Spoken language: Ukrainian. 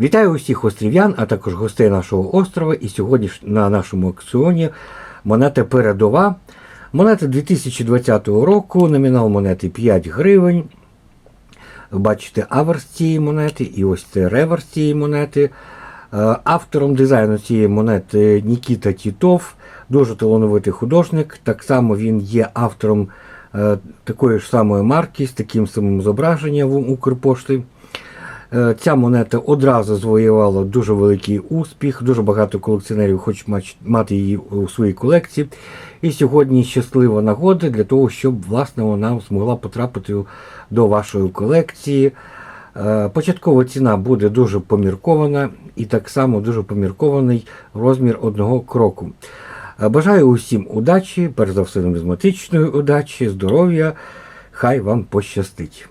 Вітаю усіх острів'ян, а також гостей нашого острова. І сьогодні на нашому аукціоні монета передова. Монета 2020 року, номінал монети 5 гривень. Бачите аверс цієї монети, і ось це реверс цієї монети. Е, Автором дизайну цієї монети Нікіта Тітов, дуже талановитий художник. Так само він є автором е, такої ж самої марки з таким самим зображенням Укрпошти. Е, Ця монета одразу завоювала дуже великий успіх. Дуже багато колекціонерів хочуть мати її у своїй колекції. І сьогодні щаслива нагода для того, щоб власне вона змогла потрапити до вашої колекції. Е, Початкова ціна буде дуже поміркована і так само дуже поміркований розмір одного кроку. Е, Бажаю усім удачі, перш за все нумізматичної удачі, здоров'я. Хай вам пощастить.